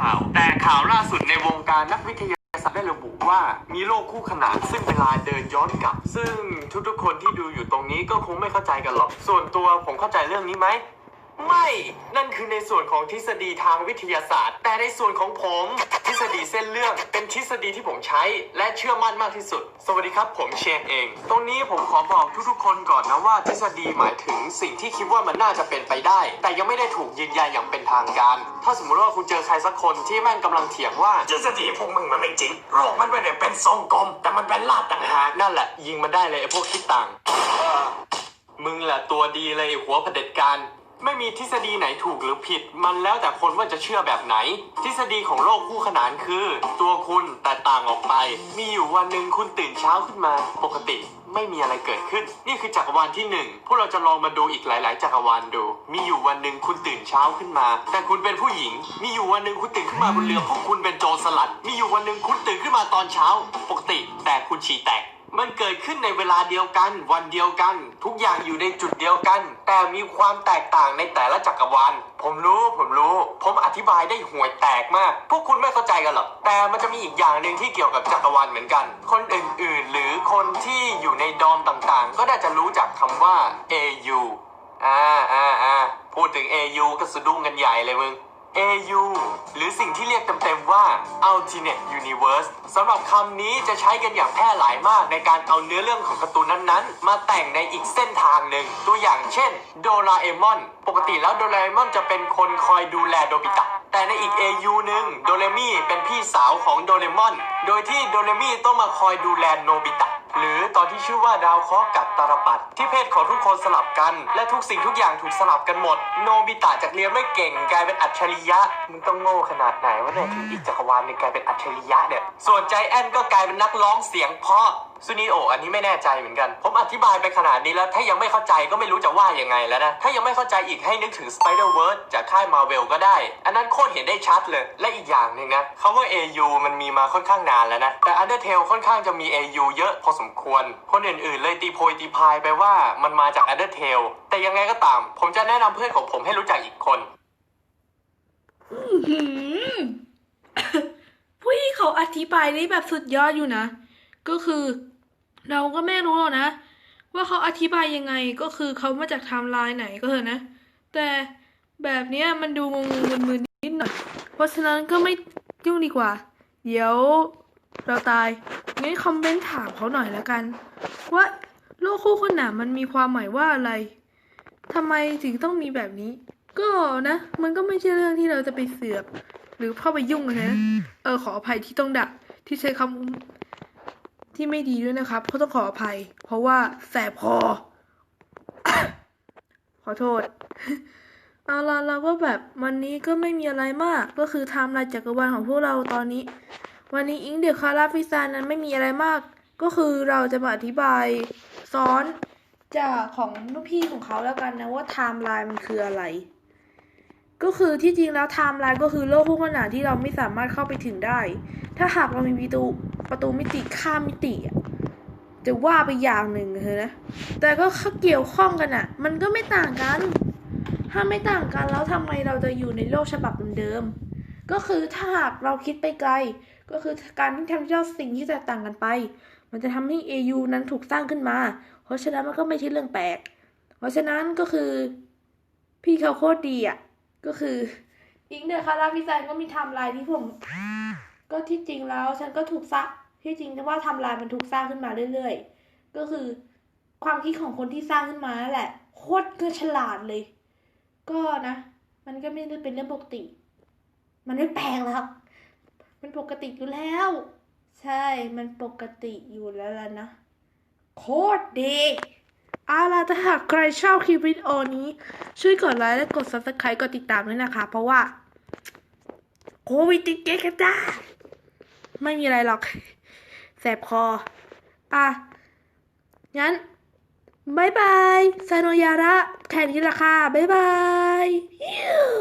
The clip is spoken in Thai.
ข่าวแต่ข่าวล่าสุดในวงการนักวิทยาศาสตร์ได้ระบุว่ามีโลกคู่ขนานซึ่งเวลาเดินย้อนกลับ ซึ่งทุกๆคนที่ดูอยู่ตรงนี้ก็คงไม่เข้าใจกันหรอก ส่วนตัวผมเข้าใจเรื่องนี้ไหม ไม่นั่นคือในส่วนของทฤษฎีทางวิทยาศาสตร์ แต่ในส่วนของผม ทฤษฎีเส้นเรื่องเป็นทฤษฎีที่ผมใช้ และเชื่อมั่นมากที่สุด สวัสดีครับผมเชนเอง ตรงนี้ผมขอบอกทุกๆคนก่อนนะว่าทฤษฎีหมายถึงสิ่งที่คิดว่ามันน่าจะเป็นไปได้ แต่ยังไม่ได้ถูกยืนยันอย่างเป็นทางการ ถ้าสมมติว่าคุณเจอใครสักคนที่แม่งกำลังเถียงว่าทฤษฎีพวกมึงมันไม่จริงโลกมันไม่ได้เป็นทรงกลม แต่มันเป็นลาดต่างหากนั่นแหละ ยิงมันได้เลยไอ้พวกคิดต่าง มึงแหละตัวดีเลยไอ้หัวเผด็จการ ไม่มีทฤษฎีไหนถูกหรือผิด มันแล้วแต่คนว่าจะเชื่อแบบไหน ทฤษฎีของโลกคู่ขนานคือ ตัวคุณแต่ต่างออกไป มีอยู่วันหนึ่งคุณตื่นเช้าขึ้นมา ปกติไม่มีอะไรเกิดขึ้น นี่คือจักรวาลที่หนึ่งพวกเราจะลองมาดูอีกหลาย ๆ จักรวาลดู มีอยู่วันหนึ่งคุณตื่นเช้าขึ้นมา แต่คุณเป็นผู้หญิง มีอยู่วันหนึ่งคุณตื่นขึ้นมาบนเรือของคุณเป็นโจรสลัด มีอยู่วันหนึ่งคุณตื่นขึ้นมาตอนเช้า ปกติแต่คุณฉี่แตก มันเกิดขึ้นในเวลาเดียวกัน วันเดียวกัน ทุกอย่างอยู่ในจุดเดียวกัน แต่มีความแตกต่างในแต่ละจักรวาลผมรู้ผมรู้ ผมอธิบายได้ห่วยแตกมาก พวกคุณไม่เข้าใจกันหรอกแต่มันจะมีอีกอย่างหนึ่งที่เกี่ยวกับจักรวาลเหมือนกัน คนอื่นๆ หรือคนที่อยู่ในดอมต่างๆ ก็น่าจะรู้จักคำว่า AU อ่าอ่าอ่าพูดถึง AU ก็สะดุ้งกันใหญ่เลยมึง AU หรือสิ่งที่เรียกเต็มๆว่า Alternate Universe สำหรับคำนี้จะใช้กันอย่างแพร่หลายมากในการเอาเนื้อเรื่องของการ์ตูนนั้นๆ มาแต่งในอีกเส้นทางหนึ่ง ตัวอย่างเช่นโดราเอมอนปกติแล้วโดราเอมอนจะเป็นคนคอยดูแลโดบิตะแต่ในอีก AU หนึ่งโดเรมี่เป็นพี่สาวของโดเรมอน โดยที่โดเรมี่ต้องมาคอยดูแลโนบิตะ หรือตอนที่ชื่อว่าดาวเคราะห์กับตาลปัดที่เพศของทุกคนสลับกัน และทุกสิ่งทุกอย่างถูกสลับกันหมด โนบิตะจากเรียนไม่เก่งกลายเป็นอัจฉริยะมึงต้องโง่ขนาดไหนวะเนี่ยถึงอีกจักรวาลหนึงกลายเป็นอัจฉริยะเนี่ยส่วนใจแอนก็กลายเป็นนักร้องเสียงเพราะซูนิโออันนี้ไม่แน่ใจเหมือนกัน ผมอธิบายไปขนาดนี้แล้ว ถ้ายังไม่เข้าใจก็ไม่รู้จะว่ายังไงแล้วนะ ถ้ายังไม่เข้าใจอีกให้นึกถึง Spider-Verse จากค่าย Marvel ก็ได้ อันนั้นโคตรเห็นได้ชัดเลย และอีกอย่างหนึ่งนะคำว่า AU มันมีมาค่อนข้างนานแล้วนะ แต่ Undertale ค่อนข้างจะมี AU เยอะพอสมควร คนอื่นๆ เลยตีโพยตีพายไปว่ามันมาจาก Undertale แต่ยังไงก็ตาม ผมจะแนะนำเพื่อนของผมให้รู้จักอีกคนหืมผู้ที่เขาอธิบายได้แบบสุดยอดอยู่นะ ก็คือเราก็ไม่รู้หรอกนะ ว่าเขาอธิบายยังไงก็คือเขามาจากไทม์ไลน์ไหนก็เถอะนะ แต่แบบเนี้ยมันดูงงมึนๆนิดหน่อย เพราะฉะนั้นก็ไม่ยุ่งดีกว่า เดี๋ยวเราตายงั้นคอมเมนต์ถามเขาหน่อยแล้วกัน ว่าโลกคู่ขนานมันมีความหมายว่าอะไรทำไมถึงต้องมีแบบนี้ ก็นะ มันก็ไม่ใช่เรื่องที่เราจะไปเสือกหรือเข้าไปยุ่งนนะเออขออภัยที่ต้องดักที่ใช้คำ ที่ไม่ดีด้วยนะครับเขาต้องขออภัย เพราะว่าแสบคอ ขอโทษ เอาละเราก็แบบวันนี้ก็ไม่มีอะไรมากก็คือไทม์ไลน์จักรวาลของพวกเราตอนนี้ วันนี้อิงเดียคาราฟิซานั้นไม่มีอะไรมาก ก็คือเราจะมาอธิบายซ้อนจากของลูกพี่ของเขาแล้วกันนะว่าไทม์ไลน์มันคืออะไร ก็คือที่จริงแล้วไทม์ไลน์ก็คือโลกคู่ขนานที่เราไม่สามารถเข้าไปถึงได้ ถ้าหากเรามีประตูประตูมิติข้ามมิติอะจะว่าไปอย่างหนึ่งเลยนะ แต่ก็เกี่ยวข้องกันอะมันก็ไม่ต่างกัน ถ้าไม่ต่างกันแล้วทำไมเราจะอยู่ในโลกฉบับเดิมก็คือถ้าหากเราคิดไปไกล ก็คือการที่ทำเจ้าสิ่งที่แตกต่างกันไป มันจะทำให้ AU นั้นถูกสร้างขึ้นมา เพราะฉะนั้นมันก็ไม่ใช่เรื่องแปลก เพราะฉะนั้นก็คือ พี่เขาโคตรดีอะ ก็คืออิงเดอร์คาราพิซานก็มีทม์ไลน์ที่ผม ก็ที่จริงแล้วฉันก็ถูกสร้างที่จริงว่าทำลายมันถูกสร้างขึ้นมาเรื่อยๆ ก็คือความคิดของคนที่สร้างขึ้นมานั่นแหละ โคตรก็ฉลาดเลย ก็นะ มันก็ไม่ได้เป็นเรื่องปกติ มันไม่แปลกหรอกมันปกติอยู่แล้ว ใช่ มันปกติอยู่แล้วล่ะนะ โคตรดี เอาล่ะถ้าหากใครชอบคลิปวิดีโอนี้ ช่วยกดไลค์และกด subscribe กดติดตามด้วยนะคะ เพราะว่าโควิดติดเกกันจ้าไม่มีอะไรหรอก แสบคออะงั้นบายบายซาโนยาระแค่นี้ละค่ะบายบาย